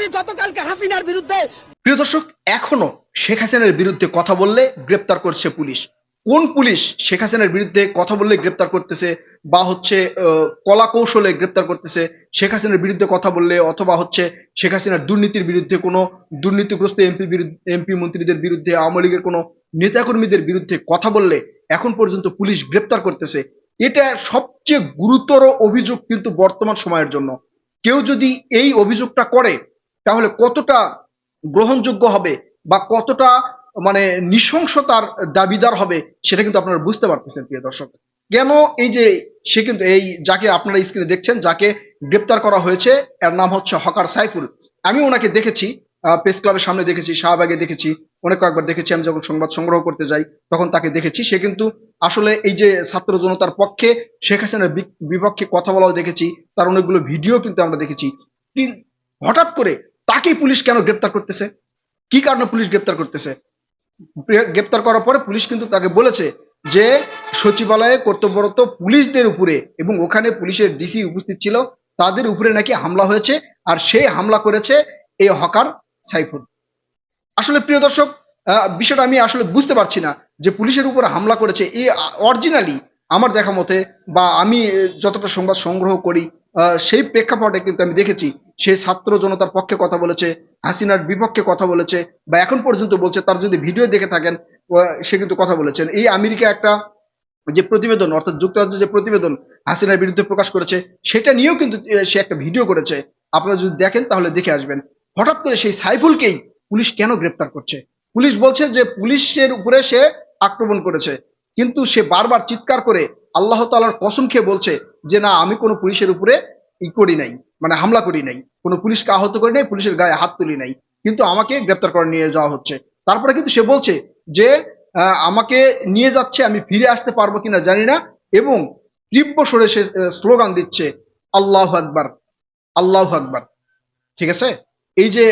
আমি গতকালকে হাসিনার বিরুদ্ধে প্রিয় দর্শক, এখনও শেখ হাসিনার বিরুদ্ধে কথা বললে গ্রেপ্তার করছে পুলিশ। কোন পুলিশ শেখ হাসিনার বিরুদ্ধে কথা বললে গ্রেপ্তার করতেছে বা হচ্ছে কলা কৌশলে গ্রেপ্তার করতেছে শেখ হাসিনার বিরুদ্ধে কথা বললে অথবা হচ্ছে শেখ হাসিনার দুর্নীতির বিরুদ্ধে কোনো দুর্নীতিগ্রস্ত এমপি এমপি মন্ত্রীদের বিরুদ্ধে, আওয়ামী লীগের কোনো নেতাকর্মীদের বিরুদ্ধে কথা বললে এখন পর্যন্ত পুলিশ গ্রেপ্তার করতেছে। এটা সবচেয়ে গুরুতর অভিযোগ কিন্তু বর্তমান সময়ের জন্য। কেউ যদি এই অভিযোগটা করে তাহলে কতটা গ্রহণযোগ্য হবে বা কতটা মানে নৃশংসতার দাবিদার হবে সেটা কিন্তু আপনারা বুঝতে পারতেছেন, প্রিয় দর্শক। কেন এই যে সে কিন্তু এই যাকে আপনারা স্ক্রিনে দেখছেন, যাকে গ্রেপ্তার করা হয়েছে, এর নাম হচ্ছে হকার সাইফুল। আমি ওনাকে দেখেছি প্রেস ক্লাবের সামনে দেখেছি, শাহবাগে দেখেছি, অনেক কয়েকবার দেখেছি আমি যখন সংবাদ সংগ্রহ করতে যাই, তখন তাকে দেখেছি। সে কিন্তু আসলে এই যে ছাত্র জনতার পক্ষে শেখ হাসিনার বিপক্ষে কথা বলাও দেখেছি, তার অনেকগুলো ভিডিও কিন্তু আমরা দেখেছি। হঠাৎ করে তাকেই পুলিশ কেন গ্রেপ্তার করতেছে? কি কারণে পুলিশ গ্রেপ্তার করতেছে? গ্রেপ্তার করার পরে পুলিশ কিন্তু তাকে বলেছে যে সচিবালয়ে কর্তব্যরত পুলিশদের উপরে এবং ওখানে পুলিশের ডিসি উপস্থিত ছিল, তাদের উপরে নাকি হামলা হয়েছে আর সে হামলা করেছে এই হকার সাইফুল। আসলে প্রিয় দর্শক বিষয়টা আমি আসলে বুঝতে পারছি না যে পুলিশের উপরে হামলা করেছে। এই অরিজিনালি আমার দেখা মতে বা আমি যতটা সংবাদ সংগ্রহ করি সেই প্রেক্ষাপটে কিন্তু আমি দেখেছি সে ছাত্র জনতার পক্ষে কথা বলেছে, হাসিনার বিপক্ষে কথা বলেছে, বা এখন পর্যন্ত বলছে, তার যদি ভিডিও দেখে থাকেন সে কিন্তু কথা বলেছেন। এই আমেরিকা একটা যে প্রতিবেদন, অর্থাৎ যুক্তরাজ্য যে প্রতিবেদন হাসিনার বিরুদ্ধে প্রকাশ করেছে, সেটা নিয়েও কিন্তু সে একটা ভিডিও করেছে। আপনারা যদি দেখেন, তাহলে দেখে আসবেন। হঠাৎ করে সেই সাইফুলকেই পুলিশ কেন গ্রেপ্তার করছে? পুলিশ বলছে যে, পুলিশের উপরে সে আক্রমণ করেছে। কিন্তু সে বারবার চিৎকার করে আল্লাহ তালার কসম খেয়ে বলছে যে, না, আমি কোনো পুলিশের উপরে ই করি নাই মানে হামলা করি নাই, কোনো পুলিশকে আহত করি নাই, পুলিশের গায়ে হাত তুলি নাই, কিন্তু আমাকে গ্রেপ্তার করে নিয়ে যাওয়া হচ্ছে। তারপরে কিন্তু সে বলছে যে আমাকে নিয়ে যাচ্ছে, আমি ফিরে আসতে পারব কিনা জানি না। এবং তীব্র স্বরে সে স্লোগান দিচ্ছে, আল্লাহ আকবার আল্লাহ আকবার। ঠিক আছে? এই যে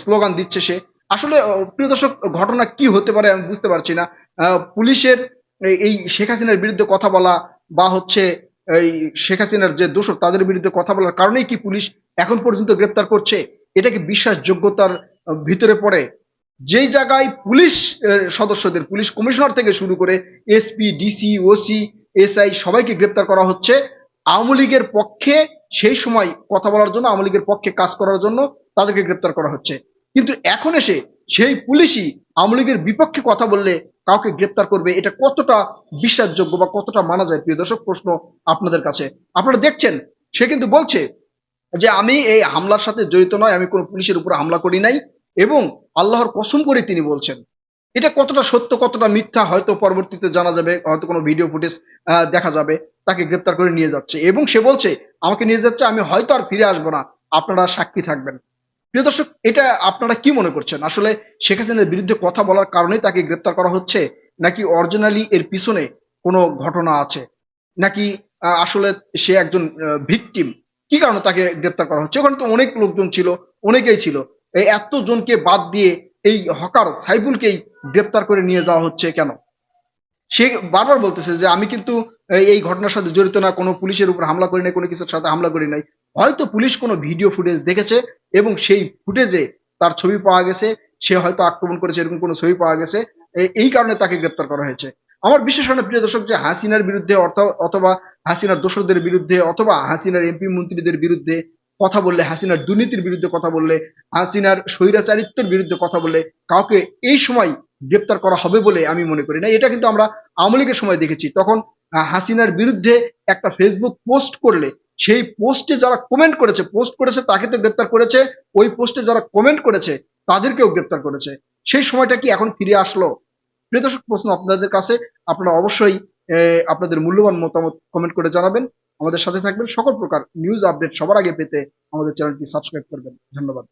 স্লোগান দিচ্ছে সে। আসলে প্রিয় দর্শক, ঘটনা কি হতে পারে আমি বুঝতে পারছি না। পুলিশের এই- শেখ হাসিনার বিরুদ্ধে কথা বলা বা হচ্ছে এই শেখ হাসিনার যে দোষর তাদের বিরুদ্ধে কথা বলার কারণেই কি পুলিশ এখন পর্যন্ত গ্রেপ্তার করছে? এটা কি বিশ্বাসযোগ্যতার ভিতরে পড়ে? যেই জায়গায় পুলিশ সদস্যদের, পুলিশ কমিশনার থেকে শুরু করে এসপি, ডিসি, ওসি, এসআই সবাইকে গ্রেপ্তার করা হচ্ছে। আওয়ামী লীগের পক্ষে সেই সময় কথা বলার জন্য, আওয়ামী লীগের পক্ষে কাজ করার জন্য তাদেরকে গ্রেপ্তার করা হচ্ছে। কিন্তু এখন এসে সেই পুলিশই আওয়ামী লীগের বিপক্ষে কথা বললে কাউকে গ্রেপ্তার করবে, এটা কতটা বিশ্বাসযোগ্য বা কতটা মানা যায়? প্রিয় দর্শক, প্রশ্ন আপনাদের কাছে। আপনারা দেখছেন, সে কিন্তু বলছে যে আমি এই হামলার সাথে জড়িত নয়, আমি কোনো পুলিশের উপর হামলা করি নাই এবং আল্লাহর কসম করে তিনি বলছেন। এটা কতটা সত্য, কতটা মিথ্যা, হয়তো পরবর্তীতে জানা যাবে, হয়তো কোনো ভিডিও ফুটেজ দেখা যাবে, তাকে গ্রেপ্তার করে নিয়ে যাচ্ছে। এবং সে বলছে, আমাকে নিয়ে যাচ্ছে, আমি হয়তো আর ফিরে আসব না। আপনারা সাক্ষী থাকবেন। প্রিয় দর্শক, এটা আপনারা কি মনে করছেন? আসলে শেখ হাসিনার বিরুদ্ধে কথা বলার কারণেই তাকে গ্রেপ্তার করা হচ্ছে, নাকি অরিজিনালি এর পিছনে কোনো ঘটনা আছে? নাকি আসলে সে একজন ভিকটিম কি কারণে তাকে গ্রেপ্তার করা হচ্ছে? ওখানে তো অনেক লোকজন ছিল, অনেকেই ছিল। এই এতজনকে বাদ দিয়ে এই হকার সাইফুলকেই গ্রেপ্তার করে নিয়ে যাওয়া হচ্ছে কেন? সে বারবার বলতেছে যে, আমি কিন্তু এই ঘটনার সাথে জড়িত না, কোনো পুলিশের উপর হামলা করি নাই, কোনো কিছুর সাথে হামলা করি নাই। হয়তো পুলিশ কোনো ভিডিও ফুটেজ দেখেছে এবং সেই ফুটেজে তার ছবি পাওয়া গেছে। সে হয়তো আক্রমণ করেছে, এরকম কোনো ছবি পাওয়া গেছে। এই কারণে তাকে গ্রেপ্তার করা হয়েছে। আমার বিশেষ হয় প্রিয় দর্শক, যে হাসিনার বিরুদ্ধে অথবা হাসিনার দোসরদের বিরুদ্ধে, অথবা হাসিনার এমপি মন্ত্রীদের বিরুদ্ধে কথা বললে, হাসিনার দুর্নীতির বিরুদ্ধে কথা বললে, হাসিনার স্বৈরাচারিত্বের বিরুদ্ধে কথা বললে কাউকে এই সময় গ্রেপ্তার করা হবে বলে আমি মনে করি না। এটা কিন্তু আমরা আওয়ামী লীগের সময় দেখেছি। তখন হাসিনার বিরুদ্ধে একটা ফেসবুক পোস্ট করলে সেই পোস্টে যারা কমেন্ট করেছে পোস্ট করেছে তাকে তো গ্রেপ্তার করেছে, ওই পোস্টে যারা কমেন্ট করেছে তাদেরকেও গ্রেপ্তার করেছে। সেই সময়টা কি এখন ফিরে আসলো? প্রিয় দর্শক, প্রশ্ন আপনাদের কাছে, আপনারা অবশ্যই আপনাদের মূল্যবান মতামত কমেন্ট করে জানাবেন। আমাদের সাথে থাকবেন সকল প্রকার নিউজ আপডেট সবার আগে পেতে আমাদের চ্যানেলটি সাবস্ক্রাইব করবেন। ধন্যবাদ।